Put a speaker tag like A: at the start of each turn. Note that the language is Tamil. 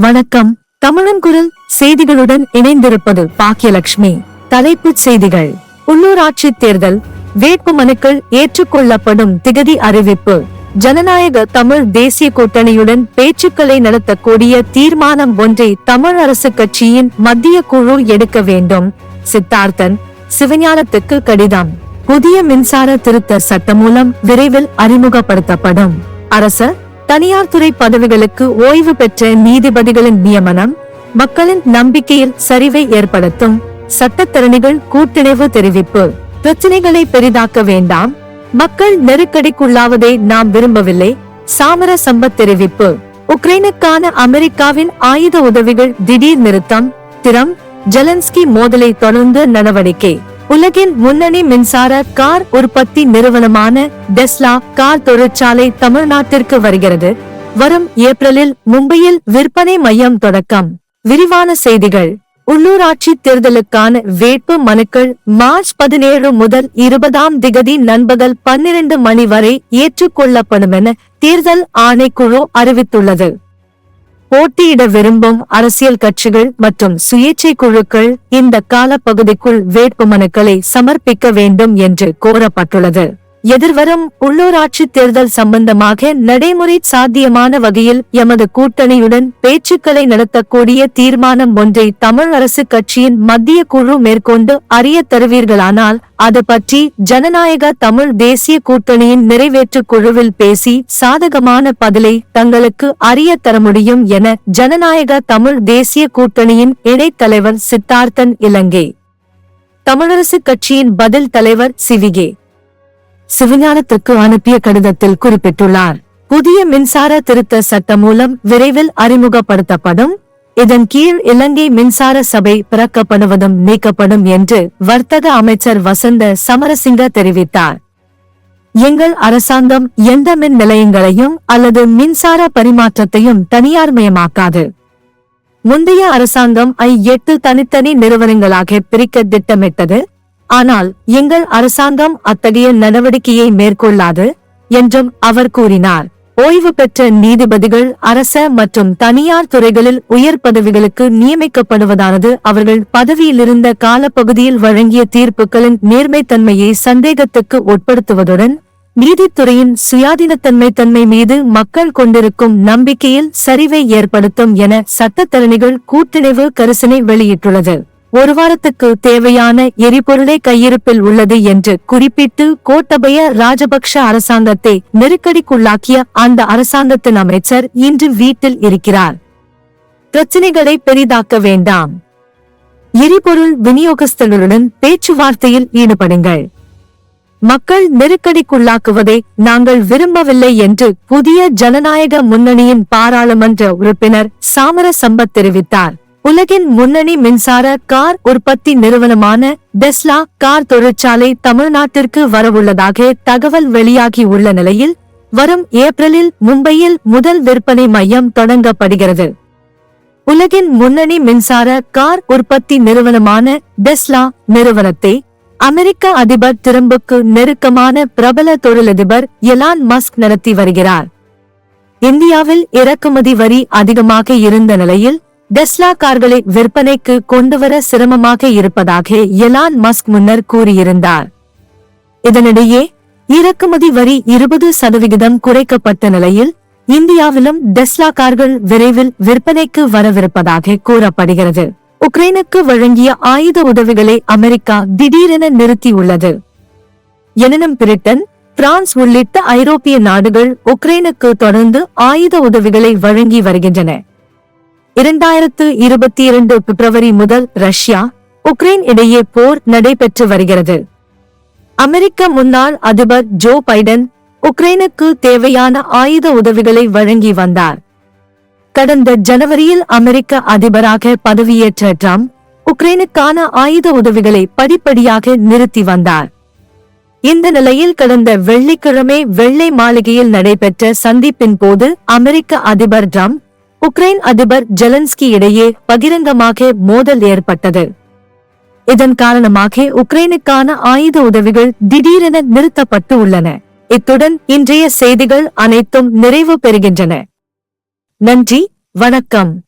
A: வணக்கம். தமிழன் குரல் செய்திகளுடன் இணைந்திருப்பது பாக்கியலட்சுமி தலைப்புச் செய்திகள். உள்ளூராட்சி தேர்தல். வேட்பு மனுக்கள் ஏற்றுக்கொள்ளப்படும் திகதி அறிவிப்பு. ஜனநாயக தமிழ் தேசிய கூட்டணியுடன் பேச்சுக்களை நடத்தக்கூடிய தீர்மானம் ஒன்றை தமிழ் அரசு கட்சியின் மத்திய குழு எடுக்க வேண்டும். சித்தார்த்தன் சிவஞானத்துக்கு கடிதம். புதிய மின்சார திருத்த சட்டம் மூலம் விரைவில் அறிமுகப்படுத்தப்படும். அரச தனியார் துறை பதவிகளுக்கு ஓய்வு பெற்ற நீதிபதிகளின் நியமனம் மக்களின் நம்பிக்கையில் சரிவை ஏற்படுத்தும் சட்டத்தரணிகள் கூட்டிணைவு தெரிவிப்பு. பிரச்சனைகளை பெரிதாக்க வேண்டாம். மக்கள் நெருக்கடிக்குள்ளாவதை நாம் விரும்பவில்லை. சாமர சம்பத் தெரிவிப்பு. உக்ரைனுக்கான அமெரிக்காவின் ஆயுத உதவிகள் திடீர் நிறுத்தம் திறம் ஜெலன்ஸ்கி மோதலை தொடர்ந்து நடவடிக்கை. உலகின் முன்னணி மின்சார கார் உற்பத்தி நிறுவனமான டெஸ்லா கார் தொழிற்சாலை தமிழ்நாட்டிற்கு வருகிறது. வரும் ஏப்ரலில் மும்பையில் விற்பனை மையம் தொடக்கம். விரிவான செய்திகள். உள்ளூராட்சி தேர்தலுக்கான வேட்பு மனுக்கள் மார்ச் பதினேழு முதல் இருபதாம் திகதி நண்பகல் பன்னிரண்டு மணி வரை ஏற்றுக்கொள்ளப்படும் என தேர்தல் ஆணைக்குழு அறிவித்துள்ளது. போட்டியிட விரும்பும் அரசியல் கட்சிகள் மற்றும் சுயேட்சை குழுக்கள் இந்த காலப்பகுதிக்குள் வேட்புமனுக்களை சமர்ப்பிக்க வேண்டும் என்று கோரப்பட்டுள்ளது. எதிர்வரும் உள்ளூராட்சி தேர்தல் சம்பந்தமாக நடைமுறை சாத்தியமான வகையில் எமது கூட்டணியுடன் பேச்சுக்களை நடத்தக்கூடிய தீர்மானம் ஒன்றை தமிழ் அரசு கட்சியின் மத்திய குழு மேற்கொண்டு அறிய தருவீர்களானால் அது பற்றி ஜனநாயக தமிழ் தேசிய கூட்டணியின் நிறைவேற்று குழுவில் பேசி சாதகமான பதிலை தங்களுக்கு அறிய தர முடியும் என ஜனநாயக தமிழ் தேசிய கூட்டணியின் இடைத்தலைவர் சித்தார்த்தன் இலங்கை. தமிழரசு கட்சியின் பதில் தலைவர் சிவிகே. சிவஞானத்துக்கு அனுப்பிய கடிதத்தில் குறிப்பிட்டுள்ளார். புதிய மின்சார திருத்த சட்டம் மூலம் விரைவில் அறிமுகப்படுத்தப்படும். இதன் கீழ் இலங்கை மின்சார சபை பிறக்கப்படுவதும் நீக்கப்படும் என்று வர்த்தக அமைச்சர் வசந்த சமரசிங்க தெரிவித்தார். எங்கள் அரசாங்கம் எந்த மின் நிலையங்களையும் அல்லது மின்சார பரிமாற்றத்தையும் தனியார்மயமாக்காது. முந்தைய அரசாங்கம் ஐ எட்டு தனித்தனி நிறுவனங்களாக பிரிக்க திட்டமிட்டது. ஆனால் எங்கள் அரசாங்கம் அத்தகைய நடவடிக்கையை மேற்கொள்ளாது என்றும் அவர் கூறினார். ஓய்வு பெற்ற நீதிபதிகள் அரச மற்றும் தனியார் துறைகளில் உயர் பதவிகளுக்கு நியமிக்கப்படுவதானது அவர்கள் பதவியிலிருந்த காலப்பகுதியில் வழங்கிய தீர்ப்புகளின் நேர்மைத்தன்மையை சந்தேகத்துக்கு உட்படுத்துவதுடன் நீதித்துறையின் சுயாதீனத்தன்மை தன்மை மீது மக்கள் கொண்டிருக்கும் நம்பிக்கையில் சரிவை ஏற்படுத்தும் என சட்டத்தரணிகள் கூட்டிணைவு கரிசனை வெளியிட்டுள்ளது. ஒரு வாரத்துக்கு தேவையான எரிபொருளை கையிருப்பில் உள்ளது என்று குறிப்பிட்டு கோட்டபய ராஜபக்ஷ அரசாங்கத்தை நெருக்கடிக்குள்ளாக்கிய அந்த அரசாங்கத்தின் அமைச்சர் இன்று வீட்டில் இருக்கிறார். பிரச்சினைகளை பெரிதாக்க வேண்டாம். எரிபொருள் விநியோகஸ்தர்களுடன் பேச்சுவார்த்தையில் ஈடுபடுங்கள். மக்கள் நெருக்கடிக்குள்ளாக்குவதை நாங்கள் விரும்பவில்லை என்று புதிய ஜனநாயக முன்னணியின் பாராளுமன்ற உறுப்பினர் சாமர சம்பத் தெரிவித்தார். உலகின் முன்னணி மின்சார கார் உற்பத்தி நிறுவனமான டெஸ்லா கார் தொழிற்சாலை தமிழ்நாட்டிற்கு வரவுள்ளதாக தகவல் வெளியாகி உள்ள நிலையில் வரும் ஏப்ரலில் மும்பையில் முதல் விற்பனை மையம் தொடங்கப்படுகிறது. உலகின் முன்னணி மின்சார கார் உற்பத்தி நிறுவனமான டெஸ்லா நிறுவனத்தை அமெரிக்க அதிபர் திரும்புக்கு நெருக்கமான பிரபல தொழிலதிபர் எலான் மஸ்க் நடத்தி வருகிறார். இந்தியாவில் இறக்குமதி வரி அதிகமாக இருந்த நிலையில் டெஸ்லா கார்களை விற்பனைக்கு கொண்டுவர சிரமமாக இருப்பதாக எலான் மஸ்க் முன்னர் கூறியிருந்தார். இதனிடையே இறக்குமதி வரி இருபது சதவிகிதம் குறைக்கப்பட்ட நிலையில் இந்தியாவிலும் டெஸ்லா கார்கள் விரைவில் விற்பனைக்கு வரவிருப்பதாக கூறப்படுகிறது. உக்ரைனுக்கு வழங்கிய ஆயுத உதவிகளை அமெரிக்கா திடீரென நிறுத்தியுள்ளது. எனினும் பிரிட்டன் பிரான்ஸ் உள்ளிட்ட ஐரோப்பிய நாடுகள் உக்ரைனுக்கு தொடர்ந்து ஆயுத உதவிகளை வழங்கி வருகின்றன. இரண்டாயிரத்து இருபத்தி இரண்டு பிப்ரவரி முதல் ரஷ்யா உக்ரைன் இடையே போர் நடைபெற்று வருகிறது. அமெரிக்க முன்னாள் அதிபர் ஜோ பைடன் உக்ரைனுக்கு தேவையான ஆயுத உதவிகளை வழங்கி வந்தார். கடந்த ஜனவரியில் அமெரிக்க அதிபராக பதவியேற்ற ட்ரம்ப் உக்ரைனுக்கான ஆயுத உதவிகளை படிப்படியாக நிறுத்தி வந்தார். இந்த நிலையில் கடந்த வெள்ளிக்கிழமை வெள்ளை மாளிகையில் நடைபெற்ற சந்திப்பின் போது அமெரிக்க அதிபர் ட்ரம்ப் உக்ரைன் அதிபர் ஜெலன்ஸ்கி இடையே பகிரங்கமாக மோதல் ஏற்பட்டது. இதன் காரணமாக உக்ரைனுக்கான ஆயுத உதவிகள் திடீரென நிறுத்தப்பட்டு உள்ளன. இத்துடன் இன்றைய செய்திகள் அனைத்தும் நிறைவு பெறுகின்றன. நன்றி வணக்கம்.